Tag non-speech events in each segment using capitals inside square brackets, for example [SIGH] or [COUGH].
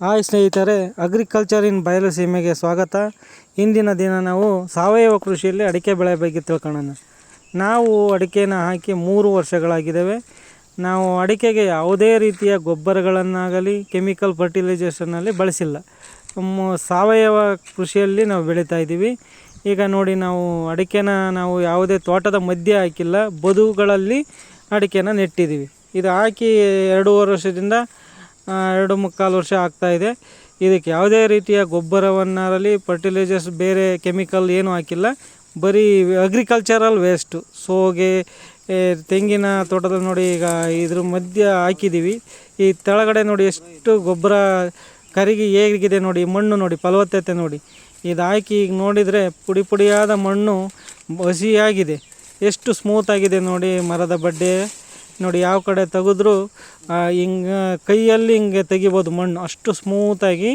Hi ಸ್ನೇಹಿತರೆ agriculture in ಬಯಲು ಸೀಮೆಗೆ ಸ್ವಾಗತ. ಇಂದಿನ ದಿನ ನಾವು ಸಾವಯವ ಕೃಷಿಯಲ್ಲಿ ಅಡಿಕೆ ಬೆಳೆ ಬಗ್ಗೆ ತಿಳ್ಕೊಳ್ಳೋಣ. ನಾವು ಅಡಿಕೆನ ಹಾಕಿ ಮೂರು ವರ್ಷಗಳಾಗಿದ್ದಾವೆ. ನಾವು ಅಡಿಕೆಗೆ ಯಾವುದೇ ರೀತಿಯ ಗೊಬ್ಬರಗಳನ್ನಾಗಲಿ ಕೆಮಿಕಲ್ ಫರ್ಟಿಲೈಸೇಷನಲ್ಲಿ ಬಳಸಿಲ್ಲ. ಸಾವಯವ ಕೃಷಿಯಲ್ಲಿ ನಾವು ಬೆಳೀತಾ ಇದ್ದೀವಿ. ಈಗ ನೋಡಿ, ನಾವು ಅಡಿಕೆನ ನಾವು ಯಾವುದೇ ತೋಟದ ಮಧ್ಯೆ ಹಾಕಿಲ್ಲ, ಬದುಗಳಲ್ಲಿ ಅಡಿಕೆನ ನೆಟ್ಟಿದ್ದೀವಿ. ಇದು ಹಾಕಿ ಎರಡೂವರೆ ವರ್ಷದಿಂದ ಎರಡು ಮುಕ್ಕಾಲು ವರ್ಷ ಆಗ್ತಾ ಇದೆ. ಇದಕ್ಕೆ ಯಾವುದೇ ರೀತಿಯ ಗೊಬ್ಬರವನ್ನಾಗಲಿ ಫರ್ಟಿಲೈಸರ್ಸ್ ಬೇರೆ ಕೆಮಿಕಲ್ ಏನೂ ಹಾಕಿಲ್ಲ. ಬರೀ ಅಗ್ರಿಕಲ್ಚರಲ್ ವೇಸ್ಟು ಸೋಗೆ ತೆಂಗಿನ ತೋಟದಲ್ಲಿ ನೋಡಿ ಈಗ ಇದ್ರ ಮಧ್ಯ ಹಾಕಿದ್ದೀವಿ ಈ ಕೆಳಗಡೆ ನೋಡಿ ಎಷ್ಟು ಗೊಬ್ಬರ ಕರಿಗಿ ಹೇಗಿದೆ ನೋಡಿ ಮಣ್ಣು ನೋಡಿ, ಫಲವತ್ತತೆ ನೋಡಿ. ಇದು ಹಾಕಿ ಈಗ ನೋಡಿದರೆ ಪುಡಿ ಪುಡಿಯಾದ ಮಣ್ಣು ಹಸಿಯಾಗಿದೆ. ಎಷ್ಟು ಸ್ಮೂತ್ ಆಗಿದೆ ನೋಡಿ ಮರದ ಬಡ್ಡೆ. ನೋಡಿ ಯಾವ ಕಡೆ ತೆಗೆದ್ರೂ ಹಿಂಗೆ, ಕೈಯಲ್ಲಿ ಹಿಂಗೆ ತೆಗಿಬೋದು ಮಣ್ಣು. ಅಷ್ಟು ಸ್ಮೂತಾಗಿ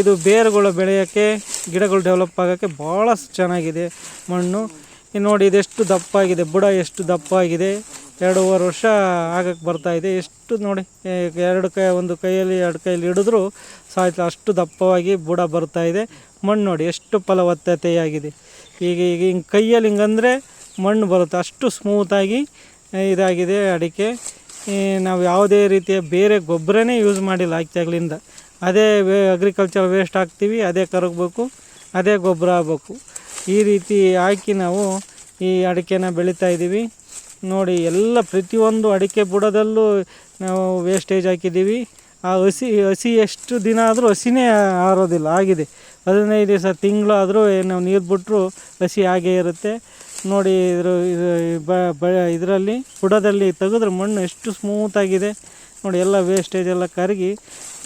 ಇದು ಬೇರುಗಳು ಬೆಳೆಯೋಕ್ಕೆ, ಗಿಡಗಳು ಡೆವಲಪ್ ಆಗೋಕ್ಕೆ ಭಾಳ ಚೆನ್ನಾಗಿದೆ ಮಣ್ಣು. ನೋಡಿ ಇದೆಷ್ಟು ದಪ್ಪ ಆಗಿದೆ ಬುಡ ಎಷ್ಟು ದಪ್ಪ ಆಗಿದೆ ಎರಡೂವರೆ ವರ್ಷ ಆಗಕ್ಕೆ ಬರ್ತಾ ಇದೆ. ಎಷ್ಟು ನೋಡಿ ಎರಡು ಕೈ, ಒಂದು ಕೈಯಲ್ಲಿ, ಎರಡು ಕೈಯಲ್ಲಿ ಹಿಡಿದ್ರು ಸಾಯ್ತು ಅಷ್ಟು ದಪ್ಪವಾಗಿ ಬುಡ ಬರ್ತಾ ಇದೆ. ಮಣ್ಣು ನೋಡಿ ಎಷ್ಟು ಫಲವತ್ತತೆಯಾಗಿದೆ. ಈಗ ಈಗ ಹಿಂಗೆ ಕೈಯಲ್ಲಿ ಹಿಂಗಂದರೆ ಮಣ್ಣು ಬರುತ್ತೆ. ಅಷ್ಟು ಸ್ಮೂತಾಗಿ ಇದಾಗಿದೆ, ಅಡಿಕೆ. ನಾವು ಯಾವುದೇ ರೀತಿಯ ಬೇರೆ ಗೊಬ್ಬರನೇ ಯೂಸ್ ಮಾಡಿಲ್ಲ ಹಾಕ್ದಾಗ್ಲಿಂದ ಅದೇ ವೇ ಅಗ್ರಿಕಲ್ಚರ್ ವೇಸ್ಟ್ ಹಾಕ್ತೀವಿ, ಅದೇ ಕರಗಬೇಕು, ಅದೇ ಗೊಬ್ಬರ ಆಗಬೇಕು. ಈ ರೀತಿ ಹಾಕಿ ನಾವು ಈ ಅಡಿಕೆನ ಬೆಳೀತಾ ಇದ್ದೀವಿ. ನೋಡಿ, ಎಲ್ಲ ಪ್ರತಿಯೊಂದು ಅಡಿಕೆ ಬುಡದಲ್ಲೂ ನಾವು ವೇಸ್ಟೇಜ್ ಹಾಕಿದ್ದೀವಿ. ಆ ಹಸಿ ಹಸಿ ಎಷ್ಟು ದಿನ ಆದರೂ ಹಸಿನೇ ಆರೋದಿಲ್ಲ, ಆಗಿದೆ. ಹದಿನೈದು ದಿವಸ ತಿಂಗಳಾದರೂ ನಾವು ನೀರು ಬಿಟ್ಟರು ಹಸಿ ಹಾಗೇ ಇರುತ್ತೆ. ನೋಡಿ ಇದ್ರ ಇದರಲ್ಲಿ ಬುಡದಲ್ಲಿ ತೆಗೆದ್ರೆ ಮಣ್ಣು ಎಷ್ಟು ಸ್ಮೂತಾಗಿದೆ ನೋಡಿ, ಎಲ್ಲ ವೇಸ್ಟೇಜ್ ಎಲ್ಲ ಕರಗಿ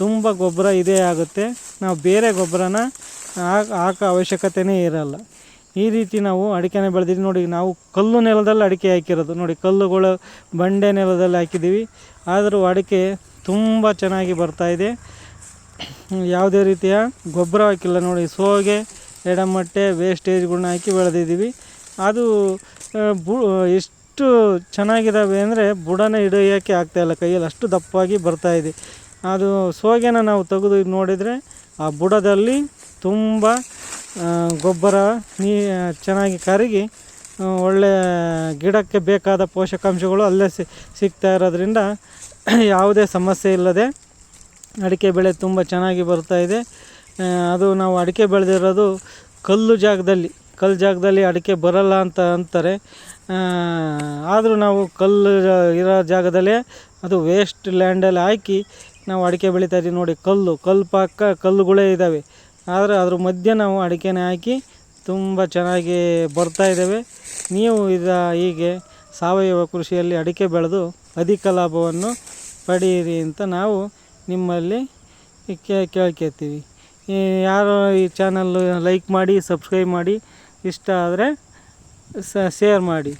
ತುಂಬ ಗೊಬ್ಬರ ಇದೇ ಆಗುತ್ತೆ. ನಾವು ಬೇರೆ ಗೊಬ್ಬರನ ಹಾಕ ಅವಶ್ಯಕತೆಯೇ ಇರಲ್ಲ. ಈ ರೀತಿ ನಾವು ಅಡಿಕೆನೇ ಬೆಳೆದಿದ್ವಿ ನೋಡಿ, ನಾವು ಕಲ್ಲು ನೆಲದಲ್ಲಿ ಅಡಿಕೆ ಹಾಕಿರೋದು. ನೋಡಿ, ಕಲ್ಲುಗಳು ಬಂಡೆ ನೆಲದಲ್ಲಿ ಹಾಕಿದ್ದೀವಿ. ಆದರೂ ಅಡಿಕೆ ತುಂಬ ಚೆನ್ನಾಗಿ ಬರ್ತಾ ಇದೆ. ಯಾವುದೇ ರೀತಿಯ ಗೊಬ್ಬರ ಹಾಕಿಲ್ಲ. ನೋಡಿ, ಸೋಗೆ, ಎಡಮಟ್ಟೆ ವೇಸ್ಟೇಜ್ಗಳನ್ನ ಹಾಕಿ ಬೆಳೆದಿದ್ದೀವಿ. ಅದು ಬು ಎಷ್ಟು ಚೆನ್ನಾಗಿದ್ದಾವೆ ಅಂದರೆ ಬುಡನ ಹಿಡಿಯೋಕ್ಕೆ ಆಗ್ತಾಯಿಲ್ಲ ಕೈಯಲ್ಲಿ, ಅಷ್ಟು ದಪ್ಪಾಗಿ ಬರ್ತಾ ಇದೆ. ಅದು ಸೋಗೆನ ನಾವು ತೆಗೆದು ನೋಡಿದರೆ, ಆ ಬುಡದಲ್ಲಿ ತುಂಬ ಗೊಬ್ಬರ ನೀ ಚೆನ್ನಾಗಿ ಕರಗಿ ಒಳ್ಳೆ ಗಿಡಕ್ಕೆ ಬೇಕಾದ ಪೋಷಕಾಂಶಗಳು ಅಲ್ಲೇ ಸಿಗ್ತಾ ಇರೋದ್ರಿಂದ [COUGHS] ಯಾವುದೇ ಸಮಸ್ಯೆ ಇಲ್ಲದೆ ಅಡಿಕೆ ಬೆಳೆ ತುಂಬ ಚೆನ್ನಾಗಿ ಬರ್ತಾ ಇದೆ. ಅದು ನಾವು ಅಡಿಕೆ ಬೆಳೆದಿರೋದು ಕಲ್ಲು ಜಾಗದಲ್ಲಿ. ಕಲ್ಲು ಜಾಗದಲ್ಲಿ ಅಡಿಕೆ ಬರಲ್ಲ ಅಂತ ಅಂತಾರೆ. ಆದರೂ ನಾವು ಕಲ್ಲು ಇರೋ ಜಾಗದಲ್ಲೇ ಅದು ವೇಸ್ಟ್ ಲ್ಯಾಂಡಲ್ಲಿ ಹಾಕಿ ನಾವು ಅಡಿಕೆ ಬೆಳೀತಾ ಇದ್ದೀವಿ ನೋಡಿ, ಕಲ್ಲು ಕಲ್ಲು ಪಕ್ಕ ಕಲ್ಲುಗಳೇ ಇದ್ದಾವೆ. ಆದರೆ ಅದ್ರ ಮಧ್ಯೆ ನಾವು ಅಡಿಕೆನ ಹಾಕಿ ತುಂಬ ಚೆನ್ನಾಗಿ ಬರ್ತಾ ಇದ್ದಾವೆ. ನೀವು ಇದ, ಹೀಗೆ ಸಾವಯವ ಕೃಷಿಯಲ್ಲಿ ಅಡಿಕೆ ಬೆಳೆದು ಅಧಿಕ ಲಾಭವನ್ನು ಪಡೆಯಿರಿ ಅಂತ ನಾವು ನಿಮ್ಮಲ್ಲಿ ಕೇಳ್ಕೊತೀವಿ ಯಾರು ಈ ಚಾನಲ್ ಲೈಕ್ ಮಾಡಿ ಸಬ್ಸ್ಕ್ರೈಬ್ ಮಾಡಿ ಇಷ್ಟ ಆದರೆ ಶೇರ್ ಮಾಡಿ.